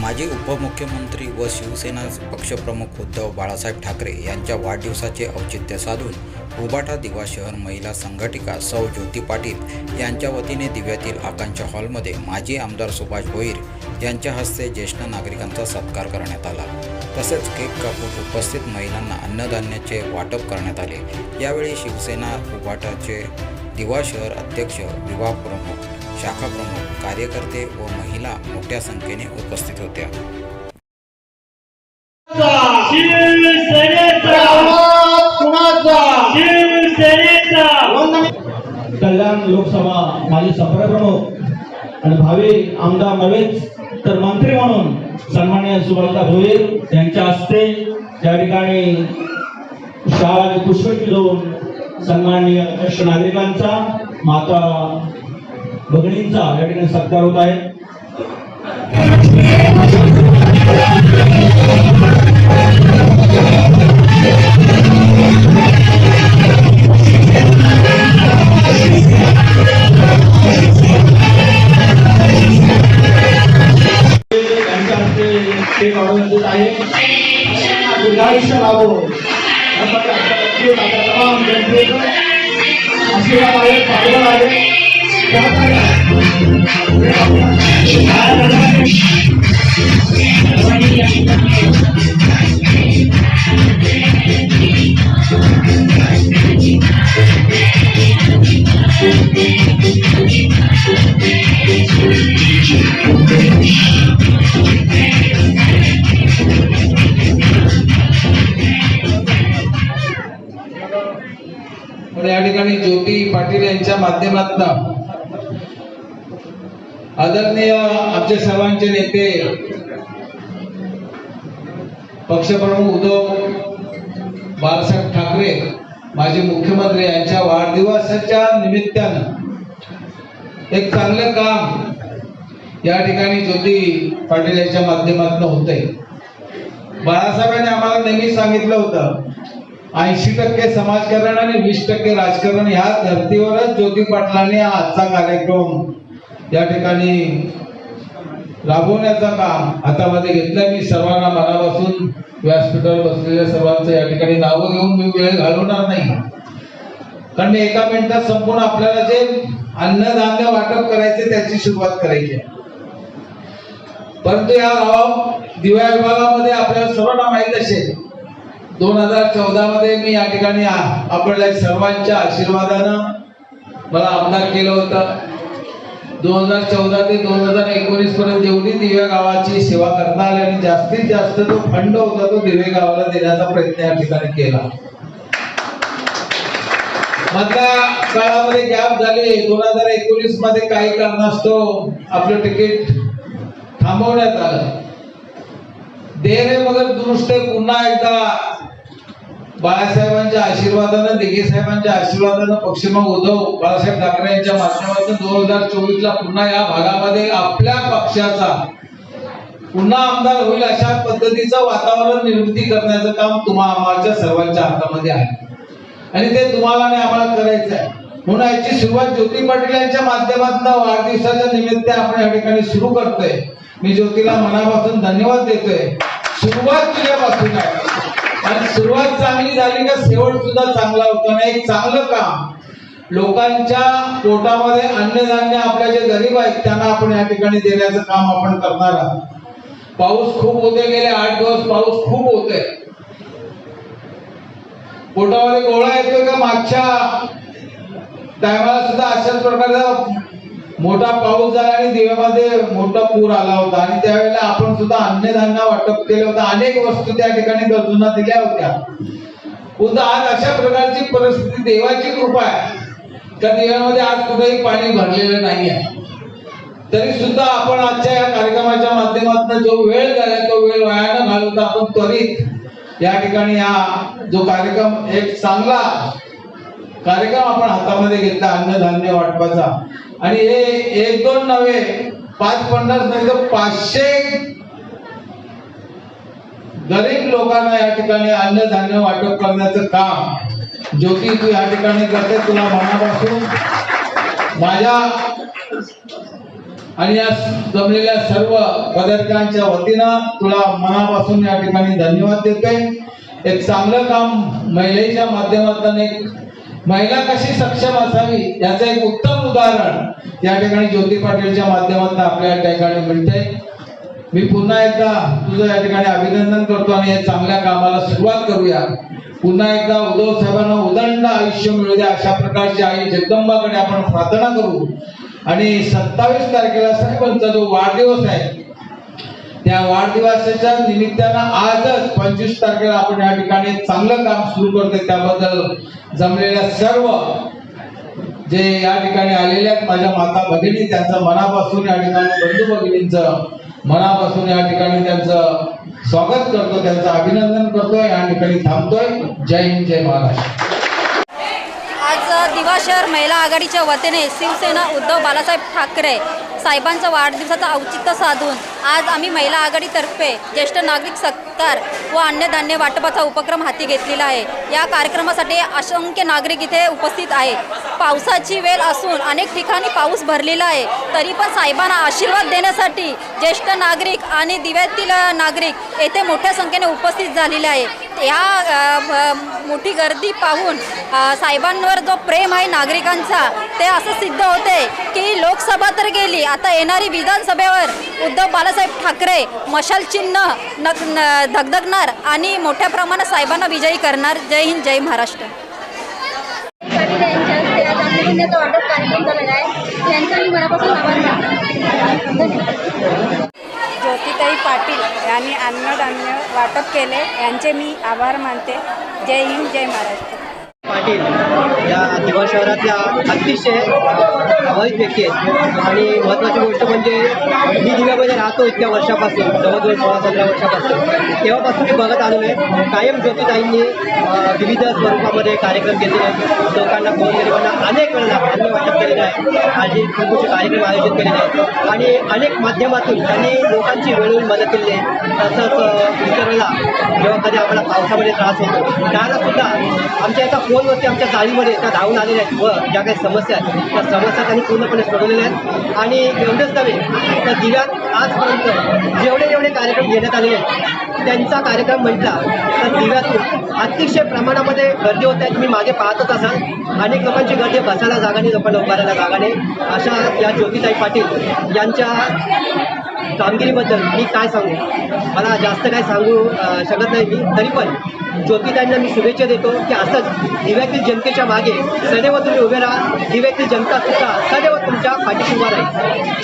माजी उपमुख्यमंत्री व शिवसेना पक्षप्रमुख उद्धव बाळासाहेब ठाकरे यांच्या वाढदिवसाचे औचित्य साधून उबाटा दिवा शहर महिला संघटिका सौ ज्योती पाटील यांच्या वतीने दिव्यातील आकांक्षा हॉलमध्ये माजी आमदार सुभाष भोईर यांच्या हस्ते ज्येष्ठ नागरिकांचा सत्कार करण्यात आला. तसेच केक कापून उपस्थित महिलांना अन्नधान्याचे वाटप करण्यात आले. यावेळी शिवसेना उबाटाचे दिवा शहर अध्यक्ष विभाग प्रमुख शाखा प्रमुख कार्यकर्ते व महिला मोठ्या संख्येने उपस्थित होत्या. कल्याण लोकसभा माजी संपर्कप्रमुख आणि भावी आमदार नव्हेच तर मंत्री म्हणून सन्मान्य सुभाषदा भोईर यांच्या हस्ते त्या ठिकाणी शाळा आणि पुष्पटी देऊन सन्माननीय ज्येष्ठ नागरिकांचा माता भगिनींचा या ठिकाणी सत्कार होत आहे. आशीर्वाद आहे पाठवण आहे. या ठिकाणी ज्योती पाटील यांच्या माध्यमातून आदरणीय आमचे सर्वांचे नेते पक्षप्रमुख उद्धव बाळासाहेब ठाकरे माजी मुख्यमंत्री यांच्या वाढदिवसाच्या निमित्तानं एक चांगलं काम या ठिकाणी ज्योती पाटील यांच्या माध्यमातून होतंय. बाळासाहेबांनी आम्हाला नेहमी सांगितलं होतं ऐंशी टक्के समाजकारण आणि वीस टक्के राजकारण ह्या धर्तीवरच ज्योती पाटलांनी आजचा कार्यक्रम या ठिकाणी राबवण्याचं काम हातामध्ये घेतलं मी सर्वांना मनापासून. व्यासपीठावर बसलेल्या सर्वांचं या ठिकाणी नावं घेऊन मी वेळ घालवणार नाही. कारण मी एका मिनिटात संपूर्ण आपल्याला जे अन्नधान्य वाटप करायचे त्याची सुरुवात करायची आहे. परंतु या गावा दिव्या विभागामध्ये आपल्याला सर्वांना माहीत असेल दोन हजार चौदा मध्ये मी या ठिकाणी आपल्या सर्वांच्या आशीर्वादानं मला आमदार केलं होतं. दोन हजार चौदा ते दोन हजार एकोणीस पर्यंत जेवढी दिव्या गावाची सेवा करता आली आणि जास्तीत जास्त जो फंड होता तो दिवे गावाला देण्याचा प्रयत्न या ठिकाणी केला. मधल्या काळामध्ये गॅप झाले. दोन हजार एकोणीसमध्ये काही कारणास्तव आपलं तिकीट थांबवण्यात आलं. देर मगर दुरुस्त पुन्हा एकदा बाळासाहेबांच्या आशीर्वादानं दिघे साहेबांच्या आशीर्वादानं पक्षप्रमुख उद्धव बाळासाहेब ठाकरे यांच्या माध्यमातून दोन हजार चोवीस ला पुन्हा या भागामध्ये आपल्या पक्षाचा पुन्हा आमदार होईल अशा पद्धतीचं वातावरण निर्मिती करण्याचं काम तुम्हा आम्हाच्या सर्वांच्या हातामध्ये आहे. आणि ते तुम्हाला आणि आम्हाला करायचं आहे. म्हणून याची सुरुवात ज्योती पाटील यांच्या माध्यमातून वाढदिवसाच्या निमित्त आपण या ठिकाणी सुरू करतोय. मी ज्योतीला मनापासून धन्यवाद देतोय. सुरुवात तुझ्यापासून आहे. आणि सुरुवात चांगली झाली का शेवट सुद्धा चांगला होतो आणि एक चांगलं काम. लोकांच्या पोटामध्ये अन्नधान्य आपल्या जे गरीब आहेत त्यांना आपण या ठिकाणी देण्याचं काम आपण करणार आहोत. पाऊस खूप होते गेले आठ दिवस पाऊस खूप होते. पोटामध्ये गोळा येतोय का मागच्या टायमाला सुद्धा अशाच प्रकारचा मोठा पाऊस झाला आणि देवामध्ये मोठा पूर आला होता. आणि त्यावेळेला आपण सुद्धा अन्नधान्य वाटप केलं होतं. अनेक वस्तू त्या ठिकाणी गरजूंना दिल्या होत्या. परंतु आज अशा प्रकारची परिस्थिती देवाची कृपा आहे. त्या दिव्यामध्ये आज कुठेही पाणी भरलेलं नाही आहे तरी सुद्धा आपण आजच्या या कार्यक्रमाच्या माध्यमातून जो वेळ झाला तो वेळ वाया न घालवता. आपण त्वरित या ठिकाणी हा जो कार्यक्रम एक चांगला कार्यक्रम आपण हातामध्ये घेतला अन्नधान्य वाटपाचा. आणि हे एक दोन नव्हे पाच पन्नास नाही तर पाचशे गरीब लोकांना या ठिकाणी अन्नधान्य वाटप करण्याचं काम. ज्योती तू या ठिकाणी करते तुला मनापासून. माझ्या आणि या जमलेल्या सर्व पदार्थांच्या वतीनं तुला मनापासून या ठिकाणी धन्यवाद देतोय. एक चांगलं काम महिलेच्या माध्यमातून एक महिला कशी सक्षम असावी याचं एक उत्तम उदाहरण या ठिकाणी ज्योती पाटीलच्या माध्यमातून आपल्या या ठिकाणी मिळते मी पुन्हा एकदा तुझं या ठिकाणी अभिनंदन करतो आणि या चांगल्या कामाला सुरुवात करूया. पुन्हा एकदा उद्धव साहेबांना उदंड आयुष्य मिळू द्या अशा प्रकारची आई जगदंबाकडे आपण प्रार्थना करू. आणि सत्तावीस तारखेला साहेबांचा जो वाढदिवस आहे त्या वाढदिवसाच्या निमित्तानं आजच पंचवीस तारखेला आपण या ठिकाणी चांगलं काम सुरू करतोय. त्याबद्दल जमलेल्या सर्व जे या ठिकाणी आलेले आहेत माझ्या माता भगिनी त्यांचं मनापासून या ठिकाणी बंधू भगिनींचं मनापासून या ठिकाणी त्यांचं स्वागत करतो त्यांचं अभिनंदन करतोय या ठिकाणी थांबतोय. जय हिंद जय महाराष्ट्र. आज दिवा शहर महिला आघाडीच्या वतीने शिवसेना उद्धव बालासाहेब ठाकरे साहेबांचा वाढदिवसाचं औचित्य साधून आज आम्ही महिला आघाडीतर्फे ज्येष्ठ नागरिक सत्कार व अन्नधान्य वाटपाचा उपक्रम हाती घेतलेला आहे. या कार्यक्रमासाठी असंख्य नागरिक इथे उपस्थित आहे. पावसाची वेळ असून अनेक ठिकाणी पाऊस भरलेला आहे. तरी पण साहेबांना आशीर्वाद देण्यासाठी ज्येष्ठ नागरिक आणि दिव्यातील नागरिक येथे मोठ्या संख्येने उपस्थित झालेले आहे. ह्या मोठी गर्दी पाहून साहेबांवर जो प्रेम आहे नागरिकांचा ते असं सिद्ध होते की लोकसभा तर गेली आता येणारी विधानसभेवर उद्धव बाळासाहेब ठाकरे मशाल चिन्ह नक न- धगधगणार आणि मोठ्या प्रमाणात साहेबांना विजयी करणार. जय हिंद जय महाराष्ट्र. ज्योतिताई पाटील यांनी अन्नधान्य वाटप केले. यांचे मी आभार मानते. जय हिंद जय महाराष्ट्र. पाटील या दिवा शहरातल्या अतिशय अवैध व्यक्ती आहेत. आणि महत्त्वाची गोष्ट म्हणजे मी दिव्यामध्ये राहतो इतक्या वर्षापासून जवळजवळ सोळा सतरा वर्षापासून. तेव्हापासून मी बघत आलो आहे कायम ज्योतिताईंनी विविध स्वरूपामध्ये कार्यक्रम केलेले आहेत. लोकांना गोरगरिबांना अनेक वेळेला धान्य वाटप केलेलं आहे. आणि खूप कार्यक्रम आयोजित केलेले आहेत. आणि अनेक माध्यमातून त्यांनी लोकांची वेळोवेळी मदत केलेली आहे. तसंच अं, इतर वेळेला जेव्हा कधी आम्हाला पावसामध्ये त्रास होतो त्याला सुद्धा आमच्या एका फोनवरती आमच्या चाळीमध्ये त्या धावून आलेल्या आहेत. व ज्या काही समस्या आहेत त्या समस्या त्यांनी पूर्णपणे सोडवलेल्या आहेत. आणि एवढंच नव्हे तर दिव्यात आजपर्यंत जेवढे जेवढे कार्यक्रम घेण्यात आले आहेत त्यांचा कार्यक्रम म्हटला तर दिव्यातून अतिशय प्रमाणामध्ये गर्दी होत आहे. तुम्ही मागे पाहतच असाल अनेक लोकांची गर्दी बसायला जागा नाही लोकांना उभारायला जागा नाही. अशा या ज्योतिताई पाटील यांच्या कामगिरीबद्दल मी काय सांगू? मला जास्त काय सांगू शकत नाही मी. तरी पण ज्योतिताईंना मी शुभेच्छा देतो की असंच दिव्यातील जनतेच्या मागे सदैव तुम्ही उभे राहा. दिव्यातील जनता सुद्धा सदैव तुमच्या पाठीशी उभा राहील.